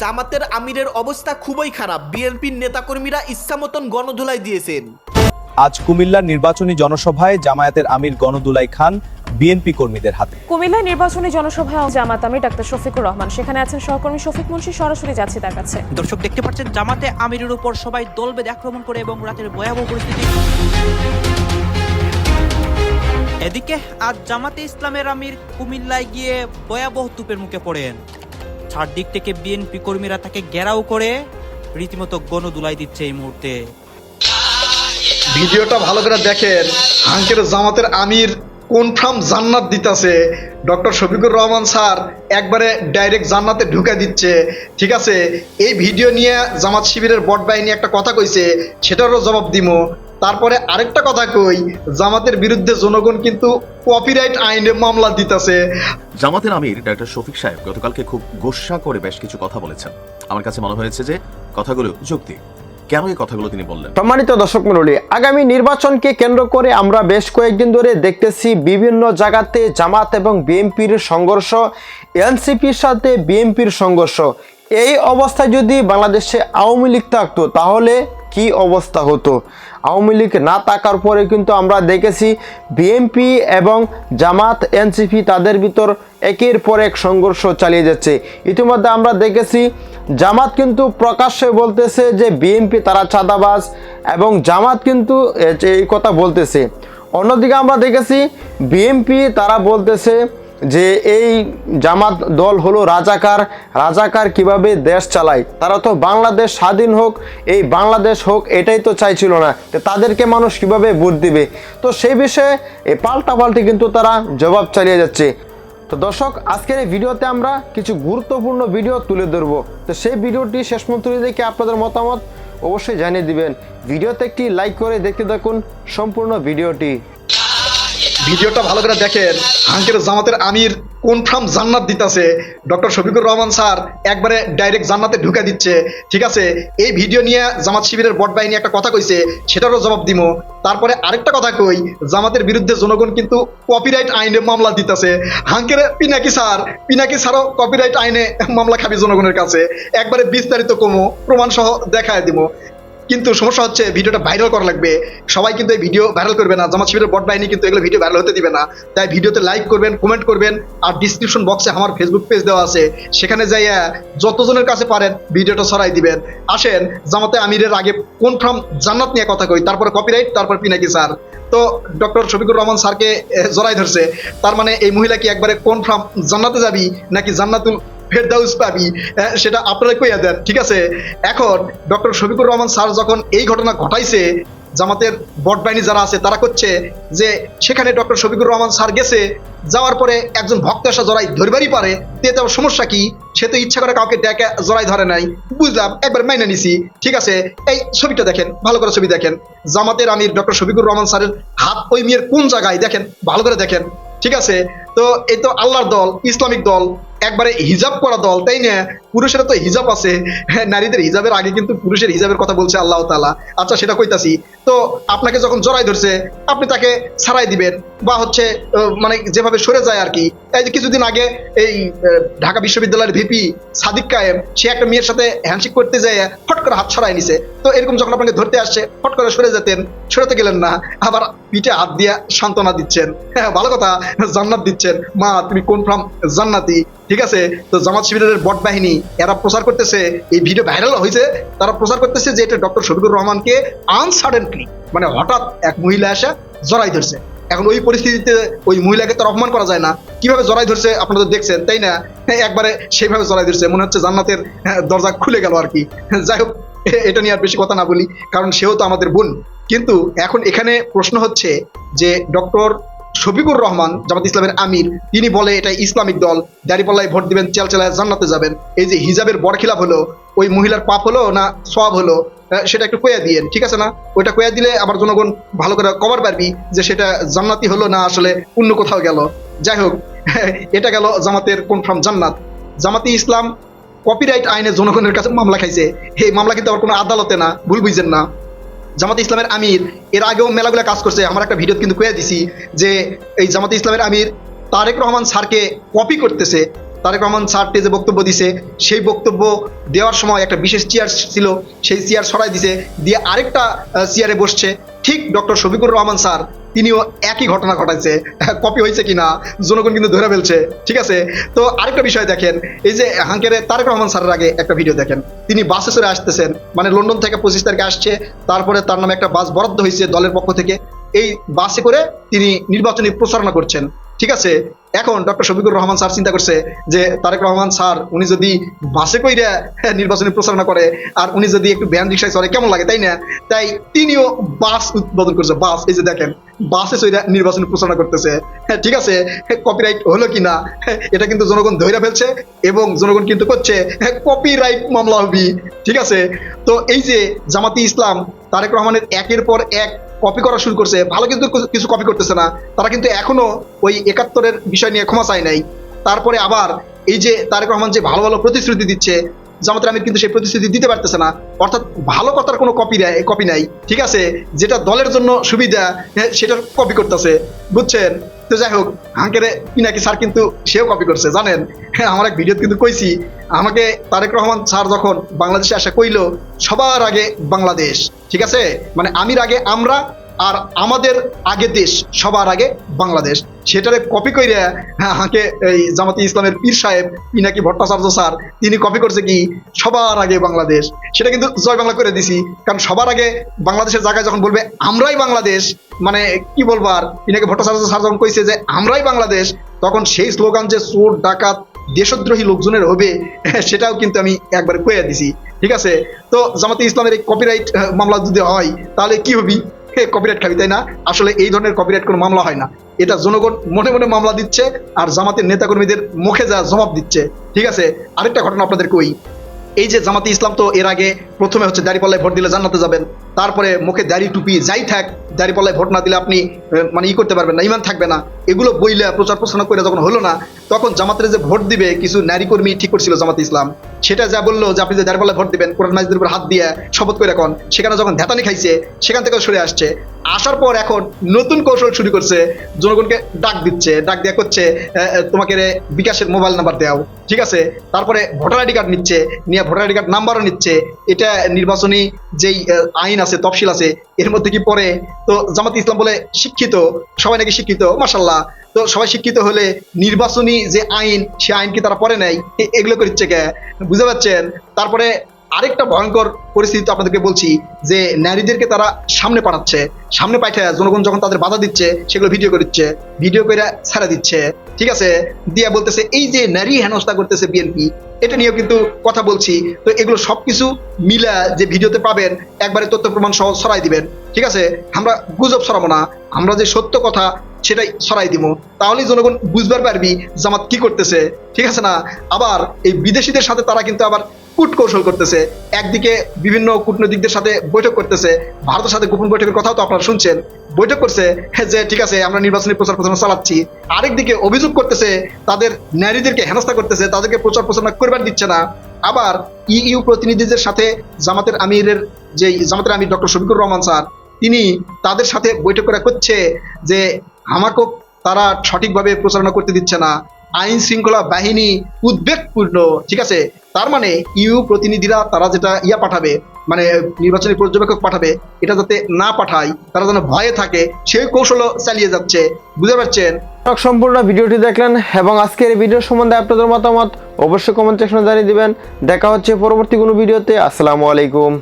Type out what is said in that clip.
জামাতের আমিরের অবস্থা খুবই খারাপ। বিএনপির নেতাকর্মীরা ইচ্ছামতন গণধুলাই দিয়েছেন। আজ কুমিল্লার নির্বাচনী জনসভায় জামায়াতের আমির গণদুলাই খান বিএনপি কর্মীদের হাতে। কুমিল্লায় নির্বাচনী জনসভায় জামাত আমির ডাক্তার শফিকুর রহমান। সেখানে আছেন সহকর্মী শফিক মুন্সি সরাসরি যাচ্ছি তার কাছে। দর্শক দেখতে পাচ্ছেন জামাতে আমিরের উপর সবাই দল বেঁধে আক্রমণ করে এবং রাতের ভয়াবহ পরিস্থিতি। এদিকে আজ জামাতে ইসলামের আমির কুমিল্লায় গিয়ে ভয়াবহ তুপের মুখে পড়েন। চারদিক থেকে বিএনপি কর্মীরা তাকে ঘেরাও করে রীতিমতো গণদুলাই দিচ্ছে এই মুহূর্তে। ভিডিওটা ভালো করে দেখেন। হাঙ্কের জামাতের আমির কনফার্ম জান্নাত দিতেছে? ডক্টর শফিকুর রহমান স্যার একবারে ডাইরেক্ট জান্নাতে ঢুকে দিচ্ছে। ঠিক আছে? এই ভিডিও নিয়ে জামাত শিবিরের বট বাহিনী একটা কথা কইছে, সেটারও জবাব দিমো। তারপরে আরেকটা কথা কই জামাতের বিরুদ্ধে জনগণ কিন্তু কপিরাইট আইনে মামলা দিতেছে। জামাতের আমির ডাক্তার শফিক সাহেব গতকালকে খুব গোস্বা করে বেশ কিছু কথা বলেছেন। আমার কাছে মনে হয়েছে যে কথাগুলো যুক্তি। কেন এই কথাগুলো তিনি বললেন? সম্মানিত দর্শক মণ্ডলী আগামী নির্বাচনকে কেন্দ্র করে আমরা বেশ কয়েকদিন ধরে দেখতেছি বিভিন্ন জায়গাতে জামাত এবং বিএনপির সংঘর্ষ এনসিপির সাথে বিএনপির সংঘর্ষ। এই অবস্থায় যদি বাংলাদেশে আওয়ামী লীগ থাকতো তাহলে কি অবস্থা হতো? আওয়ামী লীগ না থাকার পরে কিন্তু আমরা দেখেছি বিএনপি এবং জামাত এনসিপি তাদের ভিতর একের পর এক সংঘর্ষ চালিয়ে যাচ্ছে। ইতিমধ্যে আমরা দেখেছি জামাত কিন্তু প্রকাশ্যে বলতেছে যে বিএনপি তারা চাঁদাবাজ এবং জামাত কিন্তু এই কথা বলতেছে। অন্যদিকে আমরা দেখেছি বিএনপি তারা বলতেছে যে এই জামাত দল হলো রাজাকার রাজাকার কীভাবে দেশ চালায়? তারা তো বাংলাদেশ স্বাধীন হোক, এই বাংলাদেশ হোক, এটাই তো চাইছিল না। তাদেরকে মানুষ কীভাবে ভোট দিবে? তো সেই বিষয়ে এই পাল্টাপাল্টি কিন্তু তারা জবাব চালিয়ে যাচ্ছে। তো দর্শক, আজকের এই ভিডিওতে আমরা কিছু গুরুত্বপূর্ণ ভিডিও তুলে ধরবো। তো সেই ভিডিওটি শেষ পর্যন্ত দেখে আপনাদের মতামত অবশ্যই জানিয়ে দিবেন। ভিডিওতে একটি লাইক করে দেখতে থাকুন সম্পূর্ণ ভিডিওটি। ভিডিওটা ভালো করে দেখেন। হাঙ্কের জামাতের আমির কোন কনফার্ম জান্নাত দিতেছে। ডক্টর শফিকুর রহমান স্যার একবারে ডাইরেক্ট জান্নাতে ঢুকে দিচ্ছে। ঠিক আছে? এই ভিডিও নিয়ে জামাত শিবিরের বট বাহিনী একটা কথা কইছে, সেটারও জবাব দিমো। তারপরে আরেকটা কথা কই, জামাতের বিরুদ্ধে জনগণ কিন্তু কপিরাইট আইনে মামলা দিতেছে। হাঙ্কের পিনাকি স্যার, পিনাকি স্যারও কপিরাইট আইনে মামলা খাবি জনগণের কাছে। একবারে বিস্তারিত কমো প্রমাণ সহ দেখায় দিব কিন্তু সমস্যা হচ্ছে ভিডিওটা ভাইরাল করা লাগবে। সবাই কিন্তু এই ভিডিও ভাইরাল করবে না। জামাত শিবিরের বট বাহিনী কিন্তু এগুলো ভিডিও ভাইরাল হতে দিবে না। তাই ভিডিওতে লাইক করবেন কমেন্ট করবেন আর ডিসক্রিপশন বক্সে আমার ফেসবুক পেজ দেওয়া আছে। সেখানে যাইয়া যতজনের কাছে পারেন ভিডিওটা ছড়াই দিবেন। আসেন, জামাতে আমিরের আগে কনফার্ম জান্নাত নিয়ে কথা কই, তারপরে কপিরাইট তারপর পিনাকি স্যার তো ডক্টর শফিকুর রহমান স্যারকে জড়াই ধরছে। তার মানে এই মহিলা কি একবারে কনফার্ম জান্নাতে যাবি নাকি জান্নাতুল ফেরদাউস পাবি হ্যাঁ, সেটা আপনারা কইয়া দেন ঠিক আছে? এখন ডক্টর শফিকুর রহমান স্যার যখন এই ঘটনা ঘটাইছে জামাতের বট বাহিনী যারা আছে তারা করছে যে সেখানে ডক্টর শফিকুর রহমান স্যার গেছে যাওয়ার পরে একজন ভক্ত আসা জড়াই ধরবারই পারে তেতে আবার সমস্যা কি? সে তো ইচ্ছা করে কাউকে ডেকে জড়াই ধরে নাই। বুঝলাম একবার মাইনে নিছি ঠিক আছে? এই ছবিটা দেখেন ভালো করে ছবি দেখেন। জামাতের আমির ডক্টর শফিকুর রহমান স্যারের হাত ওই মেয়ের কোন জায়গায়? দেখেন ভালো করে দেখেন ঠিক আছে? তো এই তো আল্লাহর দল ইসলামিক দল একবারে হিজাব করা দল, তাই না? পুরুষের তো হিজাব আছে। হ্যাঁ নারীদের হিজাবের আগে কিন্তু পুরুষের হিজাবের কথা বলছে আল্লাহ তালা আচ্ছা সেটা কইতাছি। তো আপনাকে যখন জড়াই ধরছে, আপনি তাকে ছাড়াই দিবেন বা হচ্ছে মানে যেভাবে সরে যায় আর কি এই যে কিছুদিন আগে এই ঢাকা বিশ্ববিদ্যালয়ের ভিপি সাদিক কায়েম, সে একটা মেয়ের সাথে হ্যান্ডশেক করতে যায় ফট করে হাত ছড়াই নিছে। তো এরকম যখন আপনাকে ধরতে আসছে ফট করে সরে যেতেন সরেতে গেলেন না আবার পিঠে হাত দিয়ে সান্ত্বনা দিচ্ছেন। হ্যাঁ ভালো কথা জান্নাত দিচ্ছেন। মা তুমি কনফার্ম জান্নাতি? ঠিক আছে? তো জামাত শিবিরের বট বাহিনী এরা প্রচার করতেছে এই ভিডিও ভাইরাল হয়েছে তারা প্রচার করতেছে যে এটা ডক্টর শফিকুর রহমানকে আনসাডেন্টলি মানে হঠাৎ এক মহিলা এসে জড়াই ধরছে। এখন ওই পরিস্থিতিতে ওই মহিলাকে তো অপমান করা যায় না। কীভাবে জড়াই ধরছে আপনারা দেখছেন তাই না? হ্যাঁ, একবারে সেইভাবে জড়াই ধরছে মনে হচ্ছে জান্নাতের হ্যাঁ, দরজা খুলে গেল আর কি। যাই হোক এটা নিয়ে আর বেশি কথা না বলি, কারণ সেও তো আমাদের বোন। কিন্তু এখন এখানে প্রশ্ন হচ্ছে যে ডক্টর শফিকুর রহমান, জামাত ইসলামের আমির, তিনি বলে এটা ইসলামিক দল, দাঁড়িপাল্লায় ভোট দিবেন চেল চেলায় জান্নাতে যাবেন। এই যে হিজাবের বরখিলাপ হলো, ওই মহিলার পাপ হলো না সব হলো সেটা একটু কয়া দিয়েন, ঠিক আছে না? ওইটা কয়া দিলে আবার জনগণ ভালো করে কভার পারবি যে সেটা জান্নাতি হলো না, আসলে অন্য কোথাও গেল। যাই হোক, এটা গেল জামাতের কনফার্ম জান্নাত। জামাতি ইসলাম কপিরাইট আইনে জনগণের কাছে মামলা খাইছে। এই মামলা কিন্তু আবার কোনো আদালতে না, ভুল বুঝছেন না। জামাতে ইসলামের আমির, এর আগেও মেলাগুলা কাজ করছে। আমার একটা ভিডিও কিন্তু কয়ে দিছি যে এই জামাতে ইসলামের আমির তারেক রহমান স্যারকে কপি করতেছে। তারেক রহমান স্যারটি যে বক্তব্য দিছে, সেই বক্তব্য দেওয়ার সময় একটা বিশেষ চেয়ার ছিল, সেই চেয়ার সরাই দিছে। দিয়ে আরেকটা চেয়ারে বসছে। ঠিক ডক্টর শফিকুর রহমান স্যার তিনিও একই ঘটনা ঘটাইছে। কপি হয়েছে কিনা, জনগণ কিন্তু ধরে ফেলছে, ঠিক আছে? তো আরেকটা বিষয় দেখেন, এই যে হাঙ্কেরে তারেক রহমান স্যারের আগে একটা ভিডিও দেখেন। তিনি বাসে চড়ে আসতেছেন মানে লন্ডন থেকে পঁচিশ তারিখে আসছে, তারপরে তার নামে একটা বাস বরাদ্দ হয়েছে দলের পক্ষ থেকে। এই বাসে করে তিনি নির্বাচনী প্রচারণা করছেন। ঠিক আছে? এখন ডক্টর শফিকুর রহমান স্যার চিন্তা করছে যে তারেক রহমান স্যার উনি যদি বাসে কইরা হ্যাঁ, নির্বাচনী প্রচারণা করে আর উনি যদি একটু ভ্যান রিক্সায় চলে কেমন লাগে তাই না? তাই তিনিও বাস উদ্বোধন করছে বাস এই যে দেখেন বাসে চইরা নির্বাচনী প্রচারণা করতেছে। হ্যাঁ, ঠিক আছে? কপিরাইট হলো কিনা হ্যাঁ, এটা কিন্তু জনগণ ধৈর্য ফেলছে এবং জনগণ কিন্তু করছে কপিরাইট মামলা হবি ঠিক আছে? তো এই যে জামাতি ইসলাম তারেক রহমানের একের পর এক কপি করা শুরু করছে, ভালো কিন্তু কিছু কপি করতেছে না। তারা কিন্তু এখনও ওই একাত্তরের বিষয় নিয়ে ক্ষমা চায় নাই। তারপরে আবার এই যে তারেক রহমান যে ভালো ভালো প্রতিশ্রুতি দিচ্ছে জামাতের আমির কিন্তু সেই প্রতিশ্রুতি দিতে পারতেছে না। অর্থাৎ ভালো কথার কোনো কপি নেই কপি নাই ঠিক আছে? যেটা দলের জন্য সুবিধা হ্যাঁ, সেটার কপি করতেছে বুঝছেন? তো যাই হোক হাঙ্কেরে পিনাকি স্যার কিন্তু সেও কপি করছে জানেন? হ্যাঁ আমার এক ভিডিও কিন্তু কইছি আমাকে তারেক রহমান স্যার যখন বাংলাদেশে আসা কইলো সবার আগে বাংলাদেশ ঠিক আছে? মানে আমির আগে আমরা আর আমাদের আগে দেশ, সবার আগে বাংলাদেশ। সেটারে কপি হ্যাঁ হাঁকে এই জামাতি ইসলামের পীর সাহেব পিনাকি ভট্টাচার্য স্যার, তিনি কপি করছে কি? সবার আগে বাংলাদেশ। সেটা কিন্তু জয় বাংলা করে দিছি। কারণ সবার আগে বাংলাদেশের জায়গায় যখন বলবে, আমরাই বাংলাদেশ মানে কি বলবার পিনাকি ভট্টাচার্য স্যার যখন কইছে যে, আমরাই বাংলাদেশ তখন সেই স্লোগান যে চোর, ডাকাত, দেশদ্রোহী লোকজনের হবে, সেটাও কিন্তু আমি একবার কয়ে দিছি। ঠিক আছে? তো জামাতে ইসলামের এই কপিরাইট মামলা যদি হয়, তাহলে কি হবি? কপিরাইট খাবি, তাই না? আসলে এই ধরনের কপিরাইট কোনো মামলা হয় না। এটা জনগণ মনে মনে মামলা দিচ্ছে আর জামাতের নেতাকর্মীদের মুখে যা জবাব দিচ্ছে। ঠিক আছে? আরেকটা ঘটনা আপনাদের কই। এই যে জামাতে ইসলাম তো এর আগে প্রথমে হচ্ছে দাড়িপাল্লায় ভোট দিলে জান্নাতে যাবেন, তারপরে মুখে দাড়ি টুপি যাই থাক দাড়িপাল্লায় ভোট না দিলে আপনি মানে ই করতে পারবেন না, ইমান থাকবে না। এগুলো বইলে, প্রচার প্রচারণা করে যখন হলো না, তখন জামাতের যে ভোট দিবে, কিছু নারী কর্মী ঠিক করছিল জামাত ইসলাম। সেটা যা বলল যে আপনি যে দাঁড়িপাল্লায় ভোট দিবেন, কোরআন মাইজদের উপর হাত দিয়ে শপথ করে এখন সেখানে যখন ধ্যাতানি খাইছে, সেখান থেকে সরে আসছে। আসার পর এখন নতুন কৌশল শুরু করছে, জনগণকে ডাক দিচ্ছে, ডাক দেওয়া করছে তোমাকে বিকাশের মোবাইল নাম্বার দাও ঠিক আছে? তারপরে ভোটার আইডি কার্ড নিচ্ছে, নিয়ে ভোটার আইডি কার্ড নাম্বারও নিচ্ছে। এটা নির্বাচনী যেই আইন আছে, তফসিল আছে, এর মধ্যে কি পড়ে? তো জামাত ইসলাম বলে শিক্ষিত, সবাই নাকি শিক্ষিত মাসাল্লাহ তো সবাই শিক্ষিত হলে নির্বাচনী যে আইন, সে আইন কি তারা পড়ে নাই? এগুলো করছে কে? বুঝতে পারছেন? তারপরে আরেকটা ভয়ঙ্কর পরিস্থিতি আপনাদেরকে বলছি যে নারীদেরকে তারা সামনে পাঠাচ্ছে, সামনে পাঠায় জনগণ যখন তাদের বাধা দিচ্ছে, সেগুলো ভিডিও করে দিচ্ছে ভিডিও করে ছাড়া দিচ্ছে। ঠিক আছে? দিয়া বলতেছে, এই যে নারী হেনস্থা করতেছে বিএনপি এটা নিয়েও কিন্তু কথা বলছি। তো এগুলো সবকিছু মিলা যে ভিডিওতে পাবেন, একবারে তথ্য প্রমাণ সহ ছড়াই দিবেন। ঠিক আছে? আমরা গুজব ছড়াবো না। আমরা যে সত্য কথা, সেটাই সরাই দিব। তাহলেই জনগণ বুঝবার পারবি জামাত কি করতেছে। ঠিক আছে না? আবার এই বিদেশিদের সাথে তারা কিন্তু আবার কূট কৌশল করতেছে, একদিকে বিভিন্ন কূটনৈতিকদের সাথে বৈঠক করতেছে, ভারতের সাথে গোপন বৈঠকের কথাও তো আপনারা শুনছেন। বৈঠক করছে যে ঠিক আছে, আমরা নির্বাচনী প্রচার প্রচারণা চালাচ্ছি। আরেকদিকে অভিযোগ করতেছে, তাদের নারীদেরকে হেনস্থা করতেছে, তাদেরকে প্রচার প্রচারণা করবার দিচ্ছে না। আবার ইইউ প্রতিনিধিদের সাথে জামাতের আমিরের যে জামাতের আমির ডক্টর শফিকুর রহমান স্যার, তিনি তাদের সাথে বৈঠক করা করছে যে আমাকেও তারা সঠিকভাবে প্রচারণা করতে দিচ্ছে না। আইন শৃঙ্খলা বাহিনী উদ্বেগপূর্ণ, ঠিক আছে? তার মানে ইউ প্রতিনিধিরা, তারা যেটা ইয়া পাঠাবে মানে নির্বাচনী পর্যবেক্ষক পাঠাবে, এটা যাতে না পাঠায়, তারা যেন ভয়ে থাকে, সেই কৌশলও চালিয়ে যাচ্ছে, বুঝতে পারছেন? সম্পূর্ণ ভিডিওটি দেখলেন এবং আজকের এই ভিডিও সম্বন্ধে আপনাদের মতামত অবশ্যই কমেন্ট সেকশনে জানিয়ে দিবেন। দেখা হচ্ছে পরবর্তী কোনো ভিডিওতে, আসসালামু আলাইকুম।